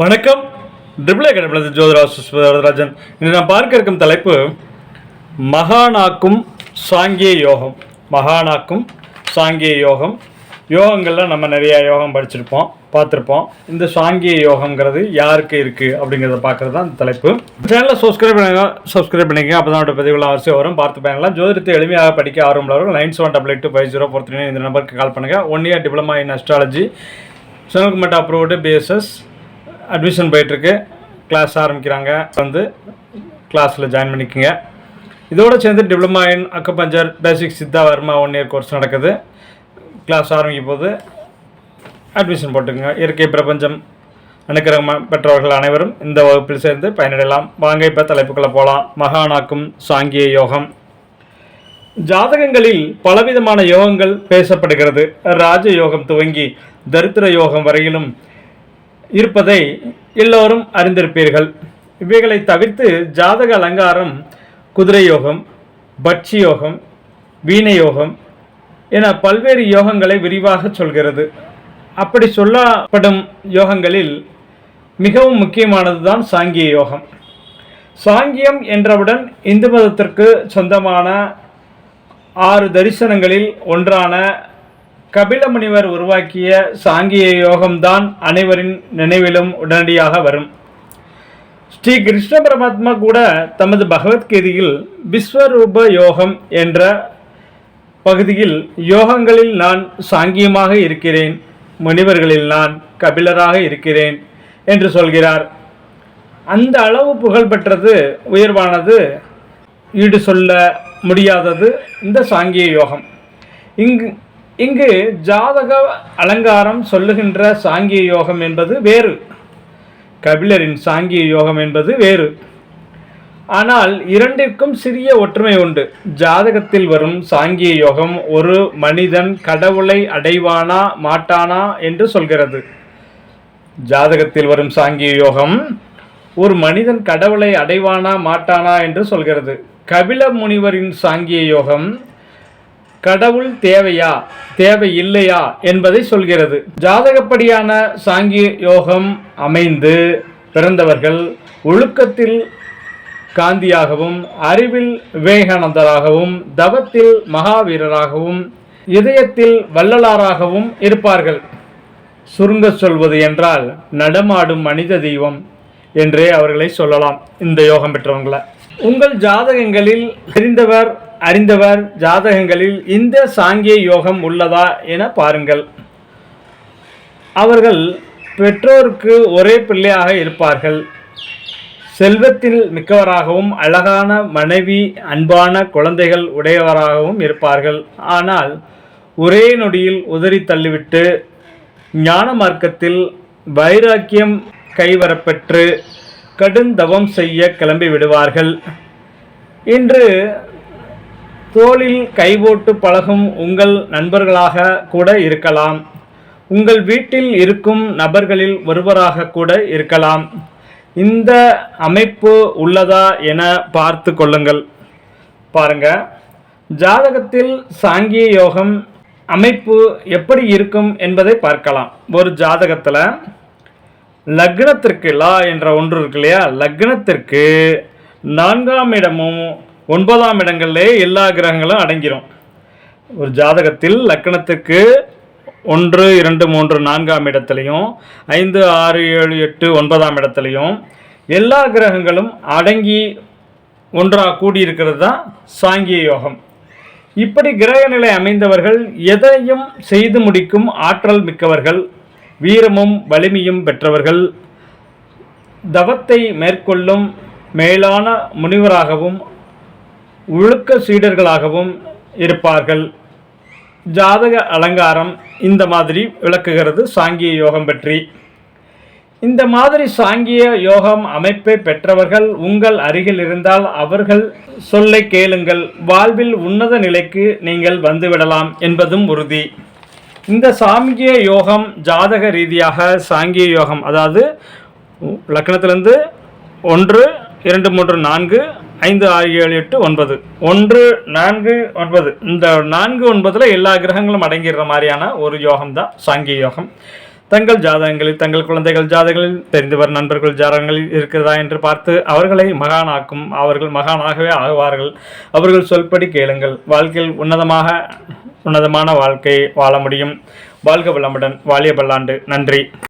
வணக்கம். ட்ரிபிள் கடப்பது ஜோதிராஜன் இன்று நான் பார்க்க இருக்கும் தலைப்பு மகானாக்கும் சாங்கிய யோகம். மகானாக்கும் சாங்கிய யோகம். யோகங்களில் நம்ம நிறையா யோகம் படிச்சிருப்போம் பார்த்துருப்போம். இந்த சாங்கிய யோகங்கிறது யாருக்கு இருக்குது அப்படிங்கிறத பார்க்குறது தான் இந்த தலைப்பு. சேனலில் சப்ஸ்கிரைப் பண்ணுங்க சப்ஸ்கிரைப் பண்ணிக்கங்க. அப்போ தான் பதிவுகள் அவசியம் வரும். பார்த்து பயணலாம் ஜோதிடத்தை எளிமையாக படிக்க ஆர்வம் உள்ளவர்கள் nine seven double eight two five zero four three இந்த நம்பருக்கு கால் பண்ணுங்கள் one year diploma in astrology செனல்குமெண்ட் approved BSS admission போயிட்டுருக்கு. கிளாஸ் ஆரம்பிக்கிறாங்க. வந்து கிளாஸில் ஜாயின் பண்ணிக்கோங்க. இதோடு சேர்ந்து diploma in acupuncture basic Siddha Varma one year course நடக்குது. கிளாஸ் ஆரம்பிக்கும் போது அட்மிஷன் போட்டுக்கோங்க. இயற்கை பிரபஞ்சம் அனுக்கிரகம் பெற்றவர்கள் அனைவரும் இந்த வகுப்பில் சேர்ந்து பயனடையலாம். வாங்க இப்போ தலைப்புக்குள்ளே போகலாம் மகானாக்கும் சாங்கிய யோகம். ஜாதகங்களில் பலவிதமான யோகங்கள் பேசப்படுகிறது. ராஜ யோகம் துவங்கி தரித்திர யோகம் வரையிலும் இருப்பதை எல்லோரும் அறிந்திருப்பீர்கள். இவைகளை தவிர்த்து ஜாதக அலங்காரம் குதிரை யோகம் பட்சி யோகம் வீணை யோகம் என பல்வேறு யோகங்களை விரிவாக சொல்கிறது. அப்படி சொல்லப்படும் யோகங்களில் மிகவும் முக்கியமானது தான் சாங்கிய யோகம். சாங்கியம் என்றவுடன் இந்து மதத்திற்கு சொந்தமான ஆறு தரிசனங்களில் ஒன்றான கபில முனிவர் உருவாக்கிய சாங்கிய யோகம்தான் அனைவரின் நினைவிலும் உடனடியாக வரும். ஸ்ரீ கிருஷ்ண பரமாத்மா கூட தமது பகவத்கீதையில் விஸ்வரூப யோகம் என்ற பகுதியில் யோகங்களில் நான் சாங்கியமாக இருக்கிறேன் முனிவர்களில் நான் கபிலராக இருக்கிறேன் என்று சொல்கிறார். அந்த அளவு புகழ்பெற்றது உயர்வானது ஈடு சொல்ல முடியாதது இந்த சாங்கிய யோகம். இங்கு இங்கு ஜாதக அலங்காரம் சொல்லுகின்ற சாங்கிய யோகம் என்பது வேறு. கபிலரின் சாங்கிய யோகம் என்பது வேறு. ஆனால் இரண்டிற்கும் சிறிய ஒற்றுமை உண்டு. ஜாதகத்தில் வரும் சாங்கிய யோகம் ஒரு மனிதன் கடவுளை அடைவானா மாட்டானா என்று சொல்கிறது. ஜாதகத்தில் வரும் சாங்கிய யோகம் ஒரு மனிதன் கடவுளை அடைவானா மாட்டானா என்று சொல்கிறது. கபில முனிவரின் சாங்கிய யோகம் கடவுள் தேவையா? தேவை இல்லையா என்பதை சொல்கிறது. ஜாதகப்படியான சாங்கிய யோகம் அமைந்து பிறந்தவர்கள் ஒழுக்கத்தில் காந்தியாகவும் அறிவில் விவேகானந்தராகவும் தவத்தில் மகாவீரராகவும் இதயத்தில் வள்ளலாராகவும் இருப்பார்கள். சுருங்க சொல்வது என்றால் நடமாடும் மனித தெய்வம் என்றே அவர்களை சொல்லலாம் இந்த யோகம் பெற்றவங்களை. உங்கள் ஜாதகங்களில் தெரிந்தவர் அறிந்தவர் ஜாதகங்களில் இந்த சாங்கிய யோகம் உள்ளதா என பாருங்கள். அவர்கள் பெற்றோருக்கு ஒரே பிள்ளையாக இருப்பார்கள். செல்வத்தில் மிக்கவராகவும் அழகான மனைவி அன்பான குழந்தைகள் உடையவராகவும் இருப்பார்கள். ஆனால் ஒரே நொடியில் உதறி தள்ளிவிட்டு ஞான மார்க்கத்தில் வைராக்கியம் கைவரப்பெற்று கடுந்தவம் செய்ய கிளம்பி விடுவார்கள் இன்று தோளில் கைபோட்டு பழகும் உங்கள் நண்பர்களாக கூட இருக்கலாம். உங்கள் வீட்டில் இருக்கும் நபர்களில் ஒருவராக கூட இருக்கலாம். இந்த அமைப்பு உள்ளதா என பார்த்து கொள்ளுங்கள். பாருங்க. ஜாதகத்தில் சாங்கிய யோகம் அமைப்பு எப்படி இருக்கும் என்பதை பார்க்கலாம். ஒரு ஜாதகத்தில் லக்னத்திற்கு லா என்ற ஒன்று இருக்கு இல்லையா? லக்னத்திற்கு நான்காம் இடமும் ஒன்பதாம் இடங்கள்லே எல்லா கிரகங்களும் அடங்கிரும். ஒரு ஜாதகத்தில் லக்கணத்துக்கு ஒன்று இரண்டு மூன்று நான்காம் இடத்துலையும் ஐந்து ஆறு ஏழு எட்டு ஒன்பதாம் இடத்துலையும் எல்லா கிரகங்களும் அடங்கி ஒன்றாக கூடியிருக்கிறது தான் சாங்கிய யோகம். இப்படி கிரக நிலை அமைந்தவர்கள் எதையும் செய்து முடிக்கும் ஆற்றல் மிக்கவர்கள் வீரமும் வலிமையும் பெற்றவர்கள் தவத்தை மேற்கொள்ளும் மேலான முனிவராகவும் ஒழுக்க சீடர்களாகவும் இருப்பார்கள். ஜாதக அலங்காரம் இந்த மாதிரி விளக்குகிறது. சாங்கிய யோகம் பற்றி. இந்த மாதிரி சாங்கிய யோகம் அமைப்பை பெற்றவர்கள் உங்கள் அருகில் இருந்தால் அவர்கள் சொல்லை கேளுங்கள். வாழ்வில் உன்னத நிலைக்கு நீங்கள் வந்துவிடலாம் என்பதும் உறுதி. இந்த சாங்கிய யோகம் ஜாதக ரீதியாக சாங்கிய யோகம் அதாவது லக்னத்திலிருந்து ஒன்று இரண்டு மூன்று நான்கு ஐந்து ஆறு ஏழு எட்டு ஒன்பது. ஒன்று நான்கு ஒன்பது. இந்த நான்கு ஒன்பதில் எல்லா கிரகங்களும் அடங்கிடுற மாதிரியான ஒரு யோகம் தான் சாங்கிய யோகம். தங்கள் ஜாதகங்களில் தங்கள் குழந்தைகள் ஜாதகங்களில் தெரிந்தவர் நண்பர்கள் ஜாதகங்களில் இருக்கிறதா என்று பார்த்து அவர்களை மகானாக்கும் அவர்கள் மகானாகவே ஆகுவார்கள். அவர்கள் சொல்படி கேளுங்கள். வாழ்க்கையில் உன்னதமாக உன்னதமான வாழ்க்கை வாழ முடியும். வாழ்க வளமுடன். வாழிய பல்லாண்டு. நன்றி.